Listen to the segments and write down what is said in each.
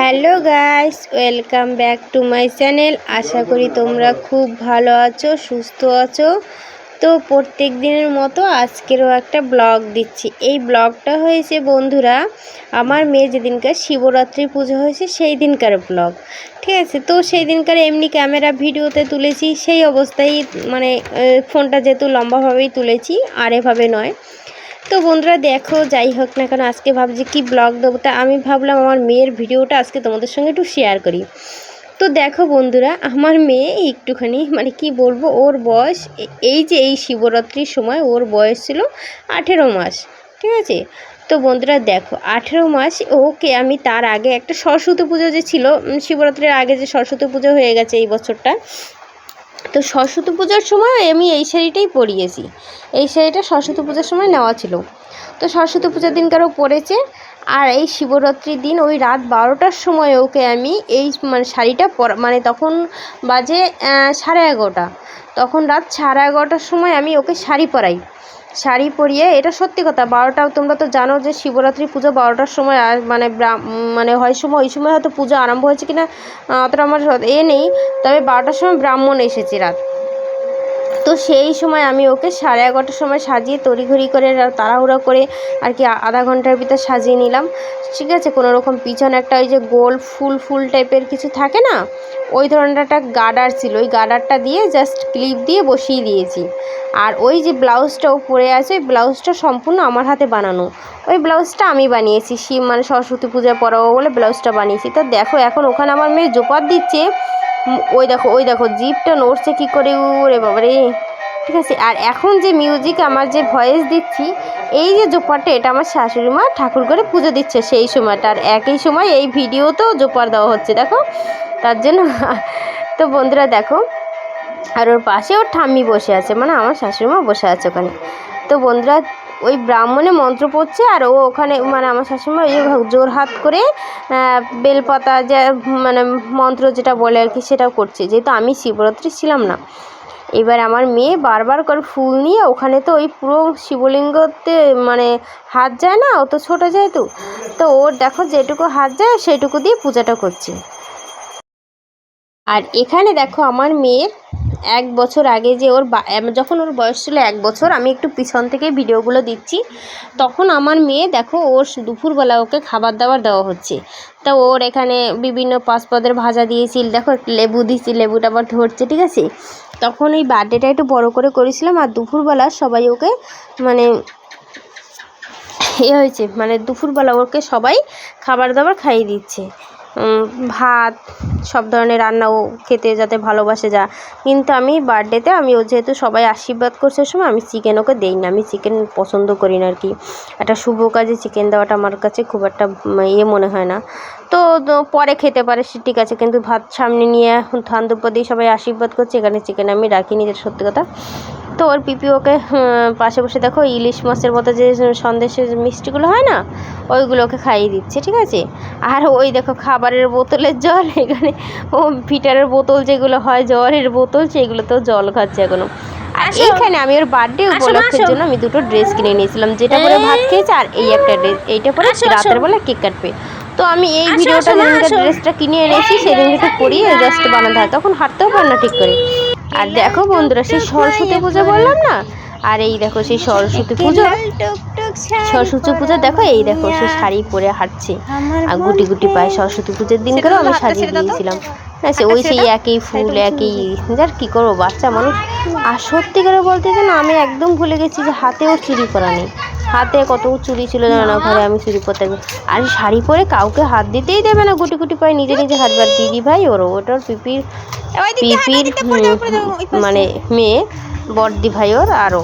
Hello guys, welcome back to my channel. আশা করি তোমরা খুব ভালো আছো, সুস্থ আছো। তো প্রত্যেক দিনের মতো আজকেরও একটা ব্লগ দিচ্ছি। এই ব্লগটা হয়েছে, বন্ধুরা, আমার মেয়ে যেদিনকার শিবরাত্রি পুজো হয়েছে সেই দিনকার ব্লগ। ঠিক আছে, তো সেই দিনকার এমনি ক্যামেরা ভিডিওতে তুলেছি, সেই অবস্থায় মানে ফোনটা যেহেতু লম্বাভাবেই তুলেছি, আর এভাবে নয়। তো বন্ধুরা দেখো, যাই হোক না কেন, আজকে ভাবছি কি ব্লগ দেবো। তা আমি ভাবলাম আমার মেয়ের ভিডিওটা আজকে তোমাদের সঙ্গে একটু শেয়ার করি। তো দেখো বন্ধুরা, আমার মেয়ে একটুখানি মানে কি বলব, ওর বয়স এই যে এই শিবরাত্রির সময় ওর বয়স ছিল আঠেরো মাস, ঠিক আছে? তো বন্ধুরা দেখো, আঠেরো মাস, ওকে আমি তার আগে একটা সরস্বতী পুজো যে ছিল শিবরাত্রির আগে যে সরস্বতী পুজো হয়ে গেছে এই বছরটা তো সরস্বতী পূজার সময় আমি এই শাড়িটাই পরিয়েছি। এই শাড়িটা সরস্বতী পূজার সময় নেওয়া ছিল। তো সরস্বতী পূজার দিন কারও পরেছে আর এই শিবরাত্রির দিন ওই রাত বারোটার সময় ওকে আমি এই মানে শাড়িটা পরা মানে তখন বাজে সাড়ে এগারোটা। তখন রাত সাড়ে এগারোটার সময় আমি ওকে শাড়ি পরাই। শাড়ি পরিয়ে, এটা সত্যি কথা বারোটা তোমরা তো জানো যে শিবরাত্রি পুজো বারোটার সময় মানে মানে হয় সময়, ওই সময় হয়তো পুজো আরম্ভ হয়েছে কিনা অতটা আমার এ নেই, তবে বারোটার সময় ব্রাহ্মণ এসেছে রাত। তো সেই সময় আমি ওকে সাড়ে এগারোটার সময় সাজিয়ে তড়িঘড়ি করে তাড়াহুড়ো করে আর কি আধা ঘণ্টার ভিতর সাজিয়ে নিলাম। ঠিক আছে কোনো রকম পিছনে একটা ওই যে গোল ফুল ফুল টাইপের কিছু থাকে না, ওই ধরনের একটা গার্ডার ছিল। ওই গার্ডারটা দিয়ে জাস্ট ক্লিপ দিয়ে বসিয়ে দিয়েছি। আর ওই যে ব্লাউজটা ও পরে আছে, ওই ব্লাউজটা সম্পূর্ণ আমার হাতে বানানো। ওই ব্লাউজটা আমি বানিয়েছি। শিব মানে সরস্বতী পূজায় পরাবো বলে ব্লাউজটা বানিয়েছি। তো দেখো, এখন ওখানে আমার মেয়ে জোপার দিচ্ছে। ওই দেখো ওই দেখো জিপটা নড়ছে কী করে? ওরে বাবারে। ঠিক আছে, আর এখন যে মিউজিক আমার যে ভয়েস দিচ্ছি, এই যে জোপারটা এটা আমার শাশুড়ি মা ঠাকুর করে পুজো দিচ্ছে সেই সময়টা। আর একই সময় এই ভিডিওতেও জোপার দেওয়া হচ্ছে, দেখো? তার জন্য, তো বন্ধুরা দেখো, আর ওর পাশে ওর ঠাম্মি বসে আছে মানে আমার শাশুড়ি মা বসে আছে ওখানে। তো বন্ধুরা ওই ব্রাহ্মণে মন্ত্র পড়ছে আর ও ওখানে মানে আমার শাশুড়িমা ওই জোর হাত করে বেলপাতা যে মানে মন্ত্র যেটা বলে আর কি সেটাও করছে। যেহেতু আমি শিবরাত্রি ছিলাম না। এবার আমার মেয়ে বারবার করে ফুল নিয়ে ওখানে তো ওই পুরো শিবলিঙ্গতে মানে হাত যায় না অত ছোটো যেহেতু। তো ওর দেখো যেটুকু হাত যায় সেটুকু দিয়ে পূজাটা করছে। আর এখানে দেখো আমার মেয়ের এক বছর আগে যে ওর যখন ওর বয়স ছিল এক বছর, আমি একটু পিছন থেকে ভিডিওগুলো দিচ্ছি তখন আমার মেয়ে দেখো ওর দুপুরবেলা ওকে খাবার দাবার দেওয়া হচ্ছে। তা ওর এখানে বিভিন্ন পাঁচপদের ভাজা দিয়েছিল, দেখো লেবু দিয়েছি, লেবুটা আবার ধরছে, ঠিক আছে? তখন এই বার্থডেটা একটু বড় করে করেছিলাম আর দুপুরবেলা সবাই ওকে মানে এ হয়েছে মানে দুপুরবেলা ওকে সবাই খাবার দাবার খাইয়ে দিচ্ছে। ভাত, সব ধরনের রান্নাও খেতে যাতে ভালোবাসে যা। কিন্তু আমি বার্থডেতে আমি ও যেহেতু সবাই আশীর্বাদ করছে সময় আমি চিকেন ওকে দেই না। আমি চিকেন পছন্দ করি না আর কি। একটা শুভ কাজে চিকেন দেওয়াটা আমার কাছে খুব একটা ইয়ে মনে হয় না। তো পরে খেতে পারে সে ঠিক আছে। কিন্তু ভাত সামনে নিয়ে ধান দুপুর দিয়ে সবাই আশীর্বাদ করছে এখানে চিকেন আমি রাখিনি যেটা সত্যি কথা। তো ওর পিপি ওকে পাশে বসে দেখো ইলিশ মাছের মতো যে সন্দেশের মিষ্টিগুলো হয় না ওইগুলো ওকে খাইয়ে দিচ্ছে ঠিক আছে? আর ওই দেখো খাবারের বোতলের জল এখানে ও ফিটারের বোতল যেগুলো হয় জলের বোতল সেগুলোতেও জল খাচ্ছে এখনও। আর এইখানে আমি ওর বার্থডে উপলক্ষের জন্য আমি দুটো ড্রেস কিনে নিয়েছিলাম যেটা পরে ভাত খেয়েছে আর এই একটা ড্রেস এইটা পরে রাতের বেলা কেক কাটবে। তো আমি এই ভিডিওটা যেদিনকে ড্রেসটা কিনে এনেছি সেদিনকে একটু পরিয়ে জাস্ট বানাতে হয়। তখন হাঁটতেও পারে না ঠিক করে। আর দেখো বন্ধুরা সেই সরস্বতী পুজো বললাম না? আর এই দেখো সেই সরস্বতী পুজো। সরস্বতী পুজো দেখো এই দেখো সেই শাড়ি পরে হাঁটছে। আর গুটি গুটি পায় সরস্বতী পুজোর দিন করেও আমি সাজিয়ে দিয়েছিলাম। হ্যাঁ সে ওই সেই একই ফুল একই যার কী করব বাচ্চা মানুষ। আর সত্যি করে বলতে যে না আমি একদম ভুলে গেছি যে হাতেও চুরি করা নেই। হাতে কত চুরি ছিল জানা না ঘরে আমি চুরি করতে আর শাড়ি পরে কাউকে হাত দিতেই দেবে না গুটি গুটি পায়ে নিজে নিজে হাত বার। দিদি ভাই ওর ওটার পিপির পিপির মানে মেয়ে বড়দি ভাই ওর আরও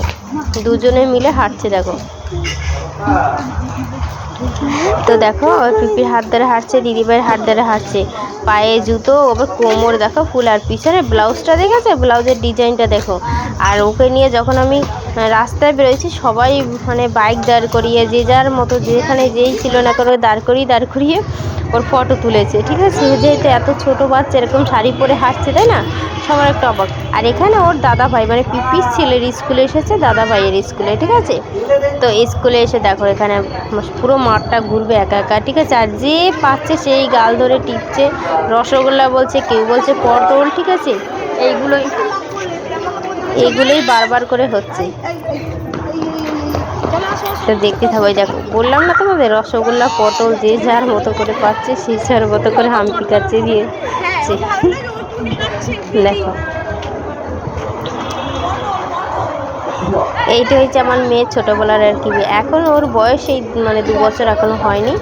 দুজনে মিলে হাঁটছে দেখো। তো দেখো ওর পিপির হাত ধরে হাঁটছে, দিদিভাইয়ের হাত ধরে হাঁটছে। পায়ে জুতো আবার কোমর দেখো, ফুল। আর পিছনে ব্লাউজটা দেখেছে? ব্লাউজের ডিজাইনটা দেখো। আর ওকে নিয়ে যখন আমি রাস্তায় বেরোয়েছি, সবাই মানে বাইক দাঁড় করিয়ে, যে যার মতো, যেখানে যেই ছিল না করে দাঁড় করিয়ে দাঁড় করিয়ে ওর ফটো তুলেছে, ঠিক আছে? যেহেতু এত ছোট বাচ্চা, এরকম শাড়ি পরে হাঁটছে, তাই না? সবার একটা অবাক। আর এখানে ওর দাদা ভাই মানে পিপির ছেলের স্কুলে এসেছে দাদা ভাইয়ের স্কুলে, ঠিক আছে? তো স্কুলে এসে দেখো, এখানে পুরো মাঠটা ঘুরবে একা একা। ঠিক আছে আর যে পাচ্ছে সেই গাল ধরে টিপছে। রসগোল্লা বলছে কেউ বলছে পটল ঠিক আছে? এইগুলোই এইগুলোই বারবার করে হচ্ছে। তো দেখতে থাকো এই দেখো বললাম না তোমাদের রসগোল্লা পটল যে যার মতো করে পাচ্ছে সে যার মতো করে হামতি কাছে দিয়েছে দেখো। এইটা হচ্ছে আমার মেয়ের ছোটোবেলার আর কি এখন ওর বয়স এই মানে দু বছর এখনও হয়নি।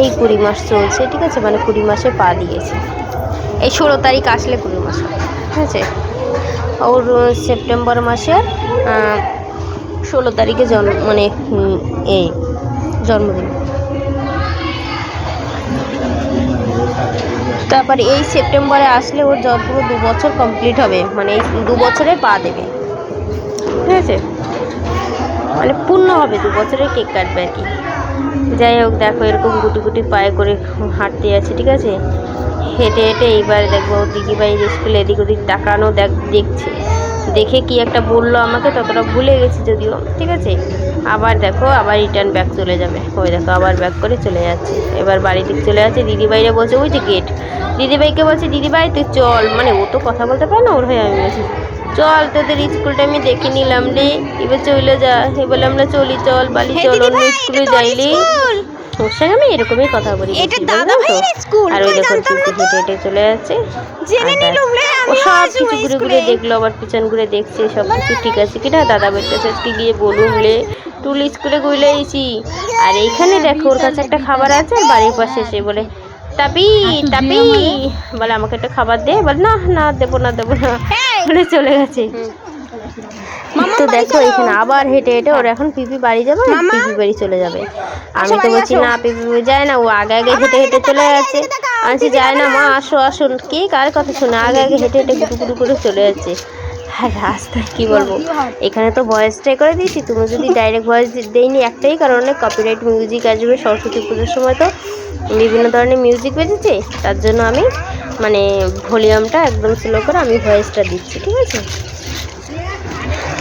এই কুড়ি মাস চলছে, ঠিক আছে? মানে কুড়ি মাসে পা দিয়েছে। এই ষোলো তারিখ আসলে কুড়ি মাস ঠিক আছে? ওর সেপ্টেম্বর মাসের ষোলো তারিখে জন্ম মানে এই জন্মদিন। তারপর এই সেপ্টেম্বরে আসলে ওর যত দু বছর কমপ্লিট হবে মানে এই দু বছরে পা দেবে, ঠিক আছে? মানে পূর্ণ হবে, দু বছরের কেক কাটবে আর কি। যাই হোক, দেখো এরকম গুটি গুটি পায়ে করে হাঁটতে আছে ঠিক আছে? হেঁটে হেঁটে এইবার দেখব দিদিভাই স্কুলে এদিক ওদিক তাকানো দেখ, দেখছে। দেখে কি একটা বলল আমাকে, ততটা ভুলে গেছি যদিও, ঠিক আছে? আবার দেখো, আবার রিটার্ন ব্যাক চলে যাবে। ওই দেখো, আবার ব্যাক করে চলে যাচ্ছে। এবার বাড়ি থেকে চলে যাচ্ছে, দিদিভাইরা বলছে, ওই যে গেট দিদিভাইকে বলছে, দিদিভাই, তুই চল। মানে ও তো কথা বলতে পারে না, ওর হয়ে আমি বলছি চল তোদের স্কুলটা আমি দেখে নিলাম রে। এবার চলে যা। এবার আমরা চলি চল বালি চল অন্য স্কুলে যাইলি। ওর সঙ্গে আমি এরকমই কথা বলি এটা দাদা ভাইয়ের স্কুল, আর ওই দেখো হেঁটে হেঁটে চলে যাচ্ছে। জেনে নিলুম রে, ও সব কিছু ঘুরে ঘুরে দেখল আবার পিছন ঘুরে দেখছে সব কিছু ঠিক আছে কিনা? দাদা বেরতে আজকে গিয়ে বলুন লে টুল স্কুলে গুলে এসি? আর এইখানে দেখো ওর কাছে একটা খাবার আছে আর বাড়ির পাশে এসে বলে তাপি তাপি। বলে আমাকে একটা খাবার দে। বলে না না দেবো না দেবো না। বলে চলে গেছে। তো দেখো এখানে আবার হেঁটে হেঁটে ওর এখন পিপি বাড়ি যাবে পিপি বাড়ি চলে যাবে। আমি তো বলছি না পিপি যায় না ও আগে আগে হেঁটে হেঁটে চলে যাচ্ছে আমি যায় না মা আসো আসো কে কার কথা শুনে? আগে আগে হেঁটে হেঁটে গুটু গুটু করে চলে যাচ্ছে। হ্যাঁ রাস্তায় কি বলব? এখানে তো ভয়েসটাই করে দিয়েছি তুমি যদি ডাইরেক্ট ভয়েস দেইনি একটাই কারণে কপিরাইট মিউজিক আসবে সরস্বতী পুজোর সময় তো। বিভিন্ন ধরনের মিউজিক বেজেছে তার জন্য আমি মানে ভলিউমটা একদম স্লো করে আমি ভয়েসটা দিচ্ছি ঠিক আছে?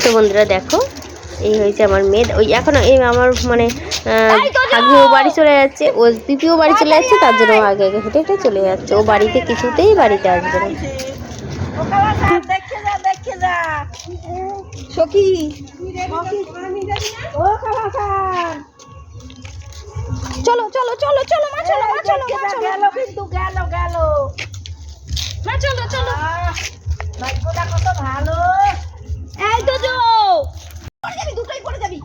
তো বন্ধুরা দেখো এই হয়েছে আমার মেয়ে ওই এখন এই আমার মানে ভাগ্নিও বাড়ি চলে যাচ্ছে ও পিপিও বাড়ি চলে যাচ্ছে তার জন্য আগে আগে হেঁটে হেঁটে চলে যাচ্ছে ও বাড়িতে কিছুতেই বাড়িতে আসবে না। সখী। চলো চলো চলো চলো মা চলো মা চলো মা চলো। গেল কিন্তু গেল গেল। মা চলো চলো। ভাগ্যটা কত ভালো। এই তো জো পড়ে যাবি দুটোই পড়ে যাবি।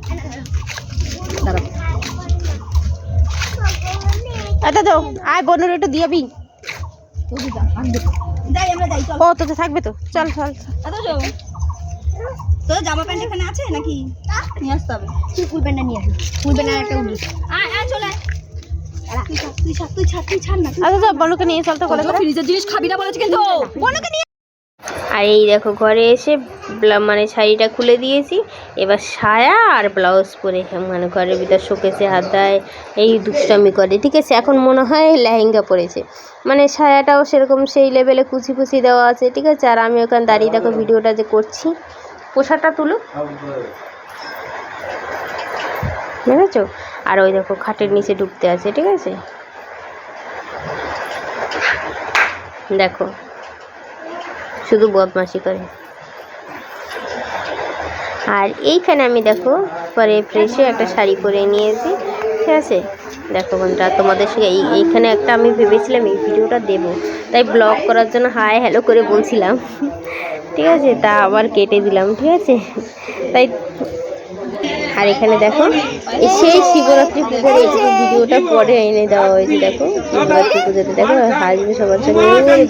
তো আয় বোনের একটু দিয়াবি যাই আমরা যাই চল। ও তো থাকবে তো। চল চল চল। জামা প্যান্ট এখানে আছে নাকি? নিয়ে আসতে হবে। তুই ফুল প্যান্টটা নিয়ে আসবি। ফুল প্যান্ট আর একটা উড়ি আয় আয় চলে তুই ছাড় তুই ছাড় তুই ছাড় না আচ্ছা বনুকে নিয়ে চল তো করে করে ফ্রিজের জিনিস খাবি না বলেছে কিন্তু। বনুকে নিয়ে আর এই দেখো ঘরে এসে মানে শাড়িটা খুলে দিয়েছি। এবার সায়া আর ব্লাউজ পরে মানে ঘরের ভিতর শোকেসে হাত দেয় এই দুষ্টামি করে ঠিক আছে? এখন মনে হয় লেহেঙ্গা পরেছে। মানে সায়াটাও সেরকম সেই লেভেলে কুচি কুচি দেওয়া আছে ঠিক আছে? আর আমি ওখানে দাঁড়িয়ে দেখো ভিডিওটা যে করছি। পোশাকটা তুলো। বুঝেছ আর ওই দেখো, খাটের নিচে ঢুকতে আছে, ঠিক আছে? দেখো, শুধু বদমাশি করে। আর এইখানে আমি দেখো, পরে ফ্রেশে একটা শাড়ি পরে নিয়েছি, ঠিক আছে? দেখো বন্ধুরা, তোমাদের সঙ্গে এই এইখানে একটা আমি ভেবেছিলাম এই ভিডিওটা দেব। তাই ব্লগ করার জন্য হাই হ্যালো করে বলছিলাম। ঠিক আছে তা আবার কেটে দিলাম ঠিক আছে? তাই আর এখানে দেখো সেই শিবরাত্রি পুজোর ভিডিওটা পরে এনে দেওয়া হয়েছে দেখো শিবরাত্রি পুজোতে দেখো হাসবে সবার সঙ্গে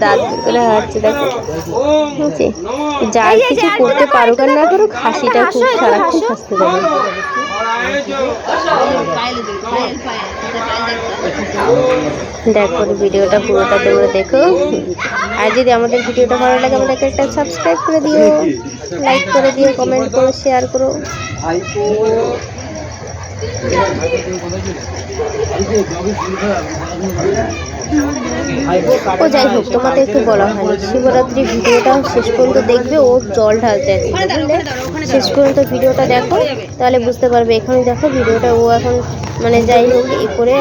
দাঁত করে হাঁটছে দেখো ঠিক আছে? যার কিছু করতে পারুক আর না করুক হাসিটা খুব সারাক্ষণ হাসতে পারে দেখো ভিডিওটা, পুরোটা তোমরা দেখো। আর যদি আমাদের ভিডিওটা ভালো লাগে, আমাদেরকে একটা সাবস্ক্রাইব করে দিও লাইক করে দিও কমেন্ট করো শেয়ার করো। ও যাই হোক তোমাদেরকে বলা হয়নি। শিবরাত্রি ভিডিওটা শেষ পর্যন্ত দেখবে ও জল ঢালতে আছে শেষ পর্যন্ত ভিডিওটা দেখো, তাহলে বুঝতে পারবে। এখানে দেখো, ভিডিওটা ও এখন মানে যাই হোক এই করে